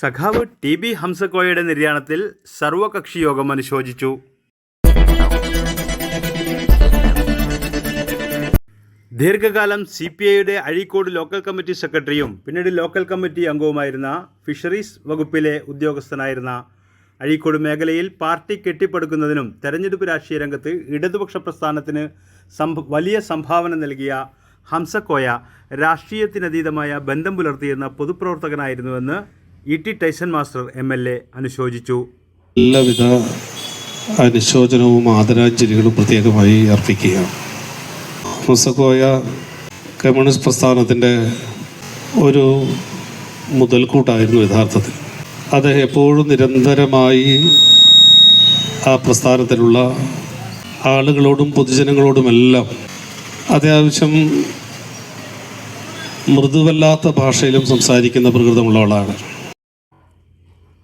സഖാവ് T B ഹംസക്കോയയുടെ നിര്യാണത്തിൽ സർവകക്ഷി യോഗം അനുശോചിച്ചു. ദീർഘകാലം സി പി ഐയുടെ അഴീക്കോട് ലോക്കൽ കമ്മിറ്റി സെക്രട്ടറിയും പിന്നീട് ലോക്കൽ കമ്മിറ്റി അംഗവുമായിരുന്ന ഫിഷറീസ് വകുപ്പിലെ ഉദ്യോഗസ്ഥനായിരുന്ന അഴീക്കോട് മേഖലയിൽ പാർട്ടി കെട്ടിപ്പടുക്കുന്നതിനും തെരഞ്ഞെടുപ്പ് രാഷ്ട്രീയ രംഗത്ത് ഇടതുപക്ഷ പ്രസ്ഥാനത്തിന് വലിയ സംഭാവന നൽകിയ ഹംസക്കോയ രാഷ്ട്രീയത്തിനതീതമായ ബന്ധം പുലർത്തിയിരുന്ന പൊതുപ്രവർത്തകനായിരുന്നുവെന്ന് E T Taison master M L A അനുശോചിച്ചു. എല്ലാവിധ അനുശോചനവും ആദരാഞ്ജലികളും പ്രത്യേകമായി അർപ്പിക്കുകയാണ്. മുസക്കോയ കമ്മ്യൂണിസ്റ്റ് പ്രസ്ഥാനത്തിന്റെ ഒരു മുതൽക്കൂട്ടായിരുന്നു യഥാർത്ഥത്തിൽ. അദ്ദേഹം എപ്പോഴും നിരന്തരമായി ആ പ്രസ്ഥാനത്തിലുള്ള ആളുകളോടും പൊതുജനങ്ങളോടുമെല്ലാം അത്യാവശ്യം മൃദുവല്ലാത്ത ഭാഷയിലും സംസാരിക്കുന്ന പ്രകൃതമുള്ള ആളാണ്.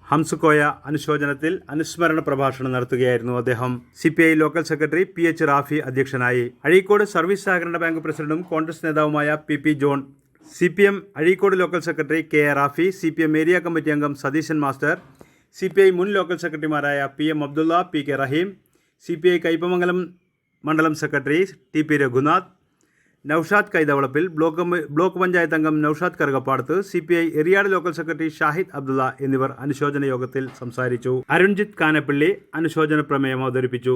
ഹംസുക്കോയ അനുശോചനത്തിൽ അനുസ്മരണ പ്രഭാഷണം നടത്തുകയായിരുന്നു അദ്ദേഹം. C P I local secretary P H Rafi അധ്യക്ഷനായി. അഴീക്കോട് സർവീസ് സഹകരണ ബാങ്ക് പ്രസിഡന്റും കോൺഗ്രസ് നേതാവുമായ P P John. C P M Azhikode local secretary K A Rafi C P M area committee അംഗം Satheesan master C P I മുൻ local സെക്രട്ടറിമാരായ P M Abdulla P K Raheem C P I Kaipamangalam മണ്ഡലം secretary T P Raghunath Noushad Kaithavalappil block block panchayat അംഗം Noushad Karukappadath C P I Eriyad local secretary Shahid Abdullah എന്നിവർ അനുശോചന യോഗത്തിൽ സംസാരിച്ചു. അരുൺജിത് കാനപ്പള്ളി അനുശോചന പ്രമേയം അവതരിപ്പിച്ചു.